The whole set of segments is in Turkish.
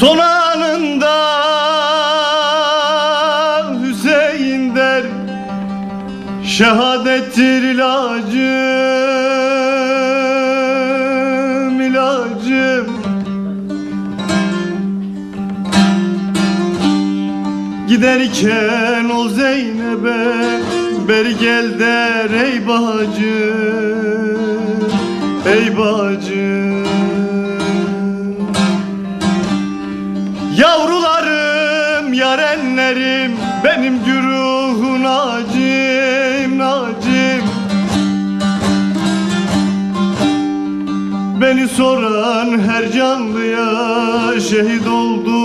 Son anında Hüseyin der Şehadettir ilacım ilacım. Giderken o Zeynep'e Beri gel der ey bacım Ey bacım soran her canlıya şehit oldu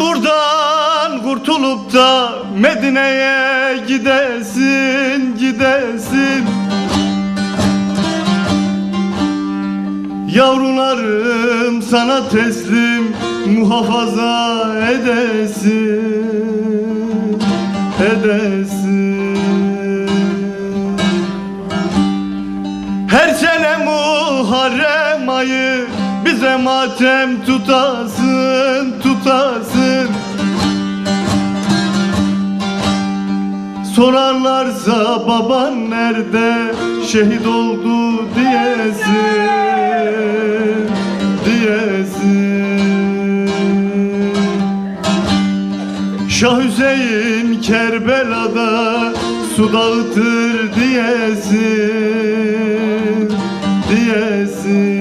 Buradan kurtulup da Medine'ye gidesin, gidesin. Yavrularım sana teslim muhafaza edesin, edesin. Her sene Muharrem ayı bize matem tutasın, tutasın. Sorarlarsa baban nerede şehit oldu diyesin, diyesin. Şah Hüseyin Kerbela'da su dağıtır diyesin, diyesin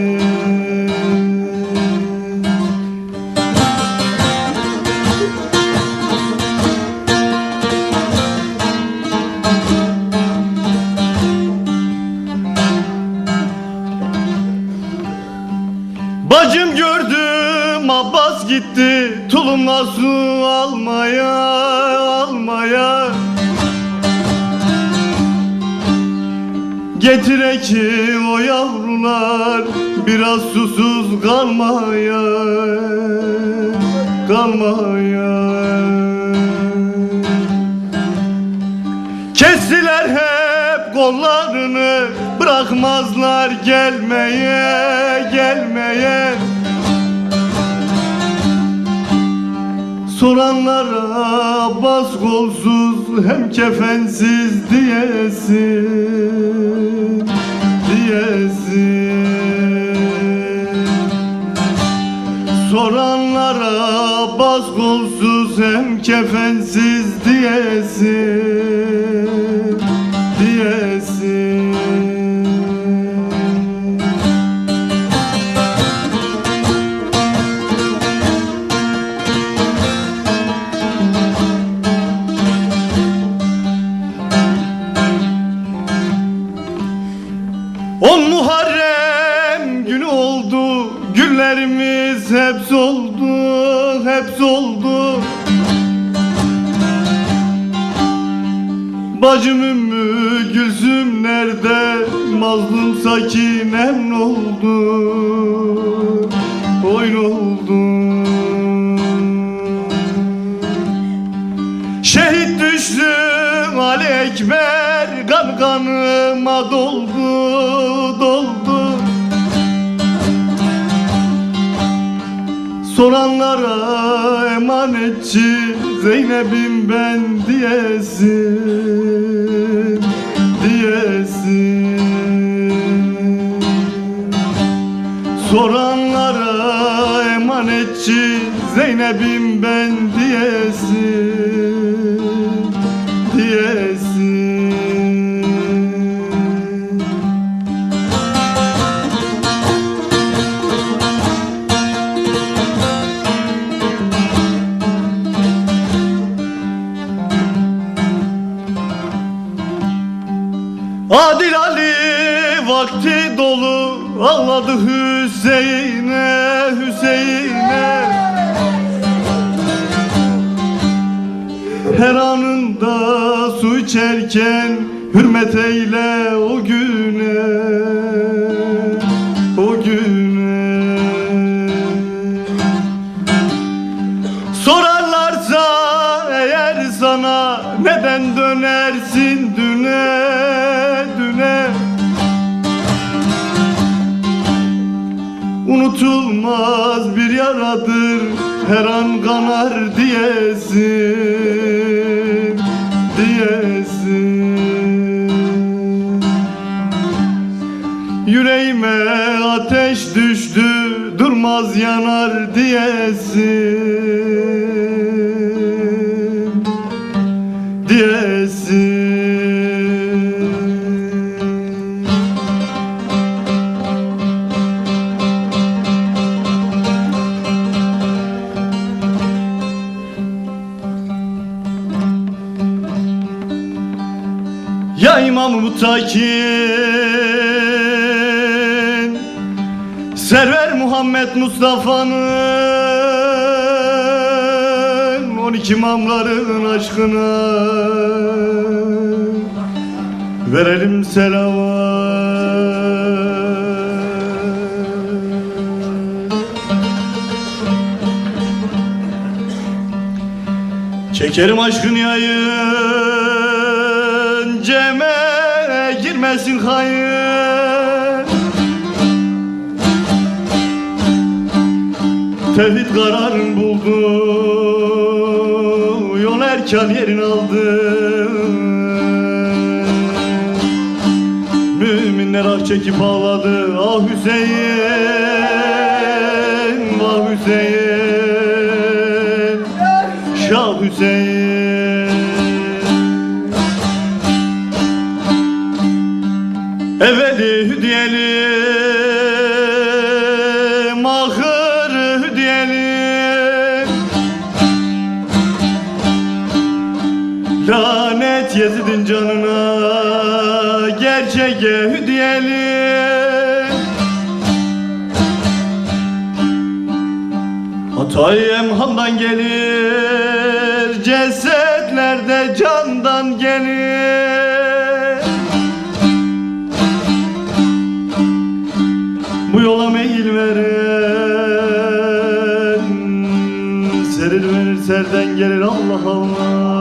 Gitti tulumla su almaya almaya. Getire ki o yavrular biraz susuz kalmaya kalmaya. Kestiler hep kollarını Bırakmazlar gelmeye Soranlara bas kolsuz hem kefensiz diyesin Diyesin. Soranlara bas kolsuz hem kefensiz Diyesin Hep soldu Bacım Ümmü Gülsüm nerede? Mazlum Sakinem ne oldu? Oy ne oldu. Şehit düştü Ali Ekber Kan kanıma doldu doldu Soranlara emanetçi Zeynep'im ben diyesin Diyesin. Soranlara emanetçi Zeynep'im ben diyesin Adil Ali vakti dolu Ağladı Hüseyin'e Hüseyin'e. Her anında su içerken Hürmet eyle o güne O güne. Sorarlarsa eğer sana Neden dönersin düne Unutulmaz bir yaradır. Her an kanar diyesin Diyesin. Yüreğime ateş düştü Durmaz yanar diyesin Diyesin Ya İmam Mutakin Server Muhammed Mustafa'nın On iki imamların aşkına Verelim selavat Çekerim aşkın yayın Ceme girmesin hayır. Tevhid kararın buldu Yol erken yerin aldı. Müminler ah çekip ağladı Ah Hüseyin Vah Hüseyin. Şah Hüseyin Evveli hüdiyeli Mahır hüdiyeli Lanet Yezid'in canına Gerçeğe hüdiyeli Hatay emhandan gelir Cesetlerde candan gelir yola meyil veren. Serir verir serden gelir Allah Allah